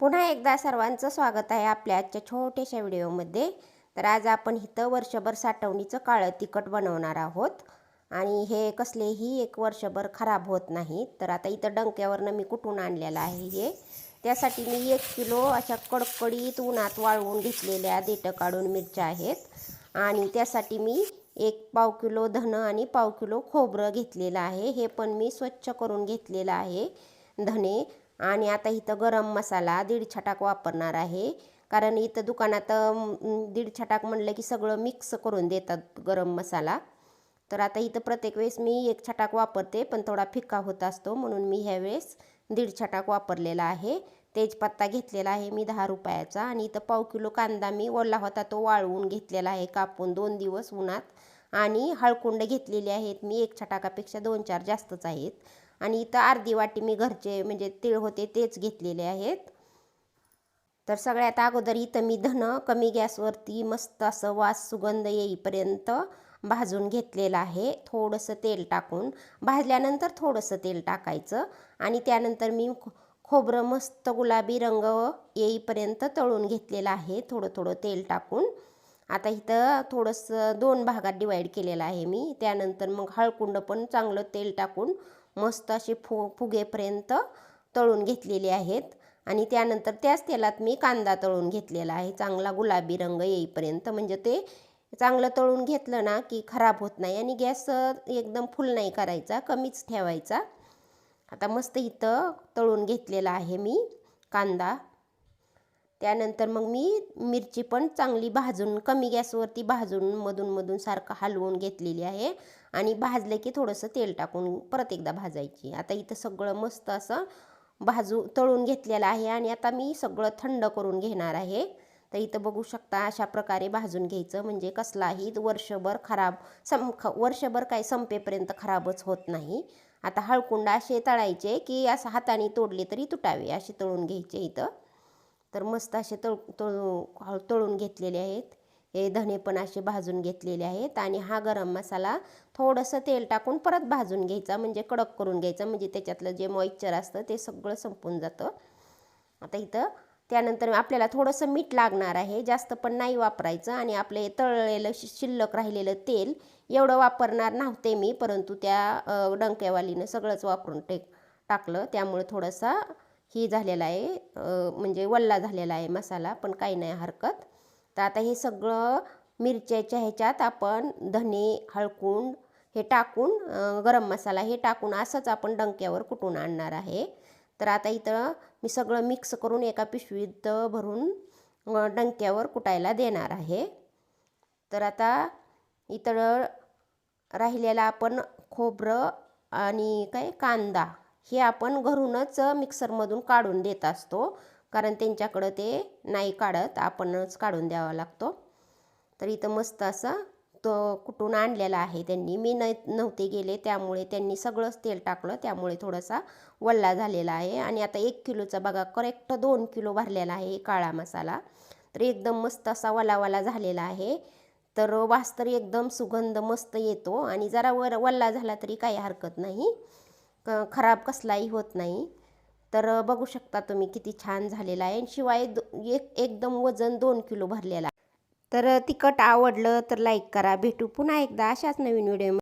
पुन्हा एकदा सर्वांचं स्वागत आहे आपल्या आजच्या छोट्याशा व्हिडिओमध्ये. तर आज आपण इथं वर्षभर साठवणीचं काळं तिखट बनवणार आहोत. आणि हे कसलेही एक वर्षभर खराब होत नाही. तर आता इथं डंक्यावरनं मी कुठून आणलेलं आहे हे? त्यासाठी मी एक किलो अशा कडकडीत उन्हात वाळवून घेतलेल्या देठं काढून मिरच्या आहेत. आणि त्यासाठी मी एक पाव किलो धनं आणि पाव किलो खोबरं घेतलेलं आहे. हे पण मी स्वच्छ करून घेतलेलं आहे. धने आणि आता इथं गरम मसाला दीड छटाक वापरणार आहे. कारण इथं दुकानात दीड छटाक म्हणलं की सगळं मिक्स करून देतात गरम मसाला. तर आता इथं प्रत्येक वेळेस मी एक छटाक वापरते पण थोडा फिक्का होत असतो. म्हणून मी ह्यावेळेस दीड छटाक वापरलेला आहे. तेजपत्ता घेतलेला आहे मी दहा रुपयाचा. आणि इथं पाव किलो कांदा मी ओला होता तो वाळवून घेतलेला आहे कापून दोन दिवस उन्हात. आणि हळकुंड घेतलेली आहेत मी एक छटाकापेक्षा दोन चार जास्तच आहेत. आणि इथं अर्धी वाटी मी घरचे म्हणजे तीळ होते तेच घेतलेले आहेत. तर सगळ्यात अगोदर इथं मी धन कमी गॅसवरती मस्त असं वास सुगंध येईपर्यंत भाजून घेतलेलं आहे. थोडंसं तेल टाकून भाजल्यानंतर थोडंसं तेल टाकायचं आणि त्यानंतर मी खो खोबरं मस्त गुलाबी रंग येईपर्यंत तळून घेतलेलं आहे. थोडं थोडं तेल टाकून. आता इथं थोडंसं दोन भागात डिवाईड केलेलं आहे मी. त्यानंतर मग हळकुंड पण चांगलं तेल टाकून मस्त असे फु फुगेपर्यंत तळून घेतलेले आहेत. आणि त्यानंतर त्याच तेलात मी कांदा तळून घेतलेला आहे. चांगला गुलाबी रंग येईपर्यंत. म्हणजे ते चांगलं तळून घेतलं ना की खराब होत नाही आणि गॅस एकदम फुल नाही करायचा कमीच ठेवायचा. आता मस्त इथं तळून घेतलेला आहे मी कांदा. त्यानंतर मग मी मिरची पण चांगली भाजून कमी गॅसवरती भाजून मधून मधून सारखं हलवून घेतलेली आहे. आणि भाजलं की थोडंसं तेल टाकून परत एकदा भाजायची. आता इथं सगळं मस्त असं भाजू तळून घेतलेलं आहे आणि आता मी सगळं थंड करून घेणार आहे. तर इथं बघू शकता अशा प्रकारे भाजून घ्यायचं. म्हणजे कसलाही वर्षभर खराब सम ख वर्षभर काय संपेपर्यंत खराबच होत नाही. आता हळकुंड असे तळायचे की असं हाताने तोडले तरी तुटावे असे तळून घ्यायचे इथं. तर मस्त असे तळ तळू तळून घेतलेले आहेत. हे धने पण असे भाजून घेतलेले आहेत आणि हा गरम मसाला थोडंसं तेल टाकून परत भाजून घ्यायचा म्हणजे कडक करून घ्यायचा म्हणजे त्याच्यातलं जे मॉइश्चर असतं ते सगळं संपून जातं. आता इथं त्यानंतर आपल्याला थोडंसं मीठ लागणार आहे जास्त पण नाही वापरायचं आणि आपले तळलेलं शिल्लक राहिलेलं तेल एवढं वापरणार नव्हते मी परंतु त्या डंक्यावालीनं सगळंच वापरून टेक टाकलं. त्यामुळे थोडंसा ही झालेला आहे म्हणजे वल्ला झालेला आहे मसाला पण काही नाही हरकत. तर आता हे सगळं मिरच्याच्या ह्याच्यात आपण धने हळकून हे टाकून गरम मसाला हे टाकून असंच आपण डंक्यावर कुटून आणणार आहे. तर आता इथं मी सगळं मिक्स करून एका पिशवीत भरून डंक्यावर कुटायला देणार आहे. तर आता इथं राहिलेला आपण खोबरं आणि काय? कांदा हे आपण घरूनच मिक्सरमधून काढून देत असतो. कारण त्यांच्याकडं ते नाही काढत आपणच काढून द्यावा लागतो. तर इथं मस्त असं तो कुठून आणलेला आहे त्यांनी. मी न नव्हते गेले त्यामुळे त्यांनी सगळंच तेल टाकलं त्यामुळे थोडासा वल्ला झालेला आहे. आणि आता एक किलोचा बघा करेक्ट दोन किलो भरलेला आहे काळा मसाला. तर एकदम मस्त असा वलावाला झालेला आहे. तर वास तर एकदम सुगंध मस्त येतो आणि जरा वर वल्ला झाला तरी काही हरकत नाही. खराब कसलाही होत नाही. तर बघू शकता तुम्ही किती छान झालेला आहे. शिवाय एक एकदम वजन दोन किलो भरलेला तर तिखट आवडलं तर लाईक करा. भेटू पुन्हा एकदा अशाच नवीन व्हिडिओ